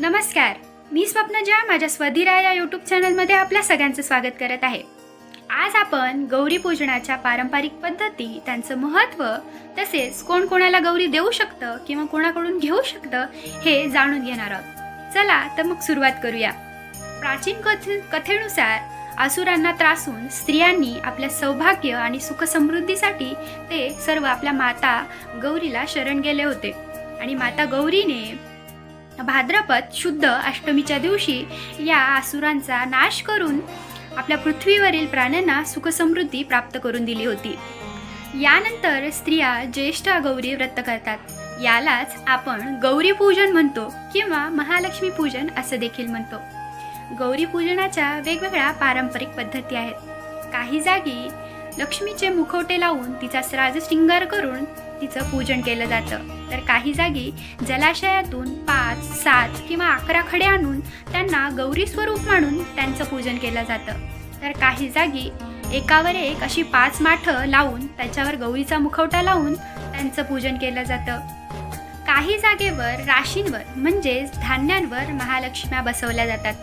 नमस्कार मी स्वप्नजा माझ्या स्वधिरा या यूट्यूब चॅनलमध्ये आपल्या सगळ्यांचं स्वागत करत आहे. आज आपण गौरी पूजनाच्या पारंपरिक पद्धती त्यांचं महत्त्व तसेच कोण कोणाला गौरी देऊ शकतं किंवा कोणाकडून घेऊ शकतं हे जाणून घेणार आहोत. चला तर मग सुरुवात करूया. प्राचीन कथ कथेनुसार असुरांना त्रासून स्त्रियांनी आपल्या सौभाग्य आणि सुखसमृद्धीसाठी ते सर्व आपल्या माता गौरीला शरण गेले होते. आणि माता गौरीने भाद्रपद शुद्ध अष्टमीच्या दिवशी या आसुरांचा नाश करून आपल्या पृथ्वीवरील प्राण्यांना सुखसमृद्धी प्राप्त करून दिली होती. यानंतर स्त्रिया ज्येष्ठ गौरी व्रत करतात. यालाच आपण गौरी पूजन म्हणतो किंवा महालक्ष्मी पूजन असं देखील म्हणतो. गौरी पूजनाच्या वेगवेगळ्या पारंपरिक पद्धती आहेत. काही जागी लक्ष्मीचे मुखवटे लावून तिचा श्राज शृंगार करून तिचं पूजन केलं जातं. तर काही जागी जलाशयातून पाच सात किंवा अकरा खडे आणून त्यांना गौरी स्वरूप मानून त्यांचं पूजन केलं जातं. तर काही जागी एकावर एक अशी पाच माठं लावून त्याच्यावर गौरीचा मुखवटा लावून त्यांचं पूजन केलं जातं. काही जागेवर राशींवर म्हणजेच धान्यांवर महालक्ष्म्या बसवल्या जातात.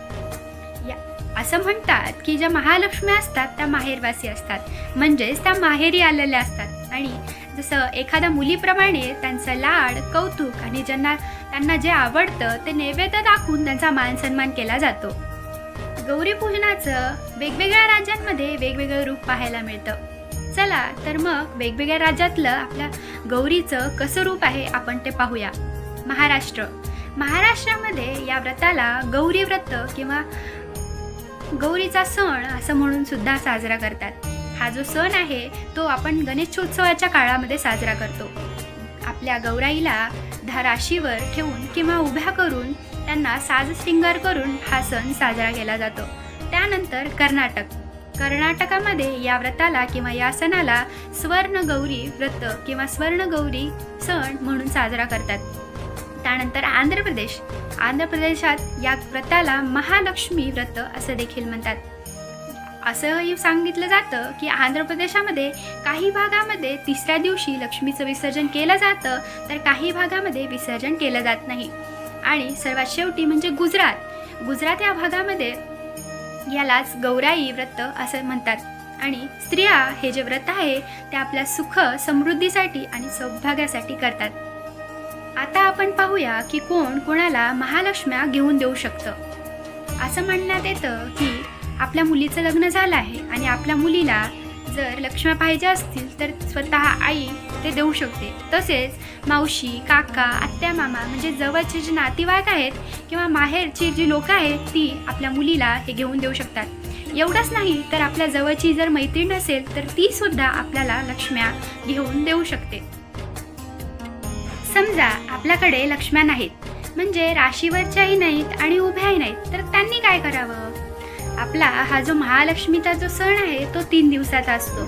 या असं म्हणतात की ज्या महालक्ष्म्या असतात त्या माहेरवासी असतात. म्हणजेच त्या माहेरी आलेल्या असतात. आणि जसं एखाद्या मुलीप्रमाणे त्यांचं लाड कौतुक आणि ज्यांना त्यांना जे आवडतं ते नैवेद्य दाखवून त्यांचा मान सन्मान केला जातो. गौरी पूजनाचं वेगवेगळ्या राज्यांमध्ये वेगवेगळं रूप पाहायला मिळतं. चला तर मग वेगवेगळ्या राज्यातलं आपल्या गौरीचं कसं रूप आहे आपण ते पाहूया. महाराष्ट्र. महाराष्ट्रामध्ये या व्रताला गौरी व्रत किंवा गौरीचा सण असं म्हणून सुद्धा साजरा करतात. हा जो सण आहे तो आपण गणेशोत्सवाच्या काळामध्ये साजरा करतो. आपल्या गौराईला धाराशीवर ठेवून किंवा उभ्या करून त्यांना साज करून हा सण साजरा केला जातो. त्यानंतर कर्नाटक. कर्नाटकामध्ये या व्रताला किंवा या सणाला स्वर्ण गौरी व्रत किंवा स्वर्ण गौरी सण म्हणून साजरा करतात. त्यानंतर आंध्र प्रदेश. आंध्र प्रदेशात या व्रताला महालक्ष्मी व्रत असं देखील म्हणतात. असंही सांगितलं जातं की आंध्र प्रदेशामध्ये काही भागामध्ये तिसऱ्या दिवशी लक्ष्मीचं विसर्जन केलं जातं तर काही भागामध्ये विसर्जन केलं जात नाही. आणि सर्वात शेवटी म्हणजे गुजरात. गुजरात या भागामध्ये यालाच गौराई व्रत असं म्हणतात. आणि स्त्रिया हे जे व्रत आहे ते आपल्या सुख समृद्धीसाठी आणि सौभाग्यासाठी करतात. आता आपण पाहूया की कोण कोणाला महालक्ष्म्या घेऊन देऊ शकतं. असं म्हणण्यात येतं की आपल्या मुलीचं लग्न झालं आहे आणि आपल्या मुलीला जर लक्ष्म्या पाहिजे असतील तर स्वतः आई ते देऊ शकते. तसेच मावशी काका आत्या मामा म्हणजे जवळचे जे नातेवाईक आहेत किंवा माहेरची जी लोकं आहेत ती आपल्या मुलीला हे घेऊन देऊ शकतात. एवढंच नाही तर आपल्या जवळची जर मैत्रीण असेल तर ती सुद्धा आपल्याला लक्ष्म्या घेऊन देऊ शकते. समजा आपल्याकडे लक्ष्म्या नाहीत म्हणजे राशीवरच्याही नाहीत आणि उभ्याही नाहीत तर त्यांनी काय करावं? आपला हा जो महालक्ष्मीचा जो सण आहे तो तीन दिवसाचा असतो.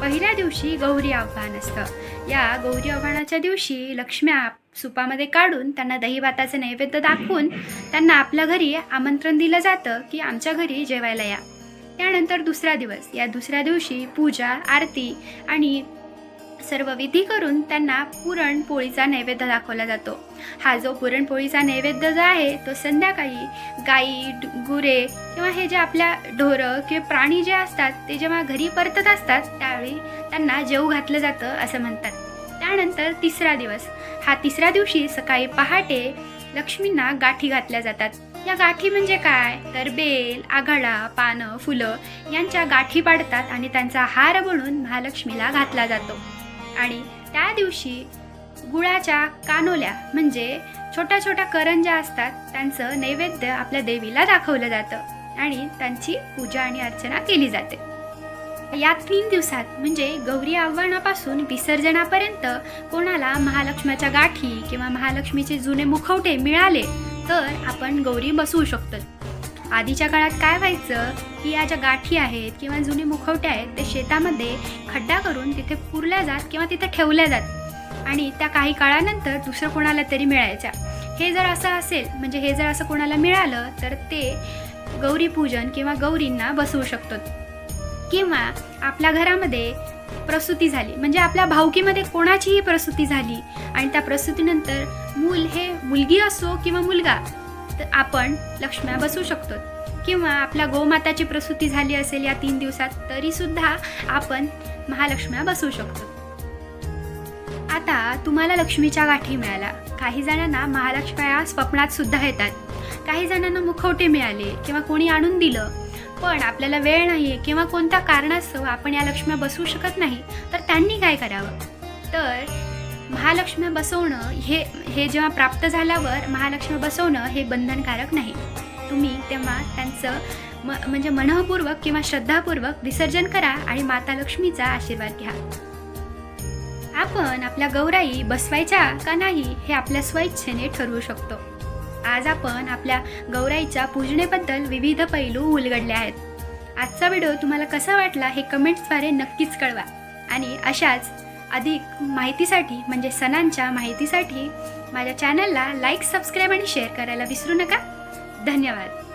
पहिल्या दिवशी गौरी आव्हान असतं. या गौरी आव्हानाच्या दिवशी लक्ष्म्या सुपामध्ये काढून त्यांना दहीभाताचं नैवेद्य दाखवून त्यांना आपल्या घरी आमंत्रण दिलं जातं की आमच्या घरी जेवायला या. त्यानंतर दुसरा दिवस. या दुसऱ्या दिवशी पूजा आरती आणि सर्व विधी करून त्यांना पुरणपोळीचा नैवेद्य दाखवला जातो. हा जो पुरणपोळीचा नैवेद्य जो आहे तो संध्याकाळी गाई गुरे किंवा हे जे आपल्या ढोरं किंवा प्राणी जे असतात ते जेव्हा घरी परतत असतात त्यावेळी त्यांना जेव घातलं जातं असं म्हणतात. त्यानंतर तिसरा दिवस. हा तिसऱ्या दिवशी सकाळी पहाटे लक्ष्मींना गाठी घातल्या जातात. या गाठी म्हणजे काय? तर बेल आघाडा पानं फुलं यांच्या गाठी पाडतात आणि त्यांचा हार म्हणून महालक्ष्मीला घातला जातो. आणि त्या दिवशी गुळाच्या कानोल्या म्हणजे छोट्या छोट्या करंज्या असतात त्यांचं नैवेद्य आपल्या देवीला दाखवलं जातं आणि त्यांची पूजा आणि अर्चना केली जाते. या तीन दिवसात म्हणजे गौरी आव्हानापासून विसर्जनापर्यंत कोणाला महालक्ष्म्याच्या गाठी किंवा महालक्ष्मीचे जुने मुखवटे मिळाले तर आपण गौरी बसवू शकतो आधीच्या काळात काय व्हायचं की या ज्या गाठी आहेत किंवा जुने मुखवटे आहेत ते शेतामध्ये खड्डा करून तिथे पुरल्या जात किंवा तिथे ठेवल्या जात. आणि त्या काही काळानंतर दुसरं कोणाला तरी मिळायच्या. हे जर असं असेल म्हणजे हे जर असं कोणाला मिळालं तर ते गौरीपूजन किंवा गौरींना बसवू शकतो. किंवा आपल्या घरामध्ये प्रसूती झाली म्हणजे आपल्या भावकीमध्ये कोणाचीही प्रसूती झाली आणि त्या प्रसूतीनंतर मूल हे मुलगी असो किंवा मुलगा तर आपण लक्ष्म्या बसू शकतो. किंवा आपल्या गोमाताची प्रसूती झाली असेल या तीन दिवसात तरीसुद्धा आपण महालक्ष्म्या बसू शकतो. आता तुम्हाला लक्ष्मीच्या गाठी मिळाल्या. काही जणांना महालक्ष्म्या स्वप्नात सुद्धा येतात. काही जणांना मुखवटे मिळाले किंवा कोणी आणून दिलं. पण आपल्याला वेळ नाही आहे किंवा कोणत्या कारणास्तव आपण या लक्ष्म्या बसवू शकत नाही तर त्यांनी काय करावं? तर महालक्ष्म बसवणं हे हे जेव्हा प्राप्त झाल्यावर महालक्ष्मी बसवणं हे बंधनकारक नाही. तुम्ही तेव्हा त्यांचं म म्हणजे मनःपूर्वक किंवा श्रद्धापूर्वक विसर्जन करा आणि माता लक्ष्मीचा आशीर्वाद घ्या. आपण आपल्या गौराई बसवायच्या का नाही हे आपल्या स्वइच्छेने ठरवू शकतो. आज आपण आपल्या गौराईच्या पूजनेबद्दल विविध पैलू उलगडले आहेत. आजचा व्हिडिओ तुम्हाला कसा वाटला हे कमेंट्सद्वारे नक्कीच कळवा. आणि अशाच अधिक माहितीसाठी म्हणजे सणांच्या माहितीसाठी माझ्या चॅनलला लाईक सबस्क्राईब आणि शेअर करायला विसरू नका. धन्यवाद.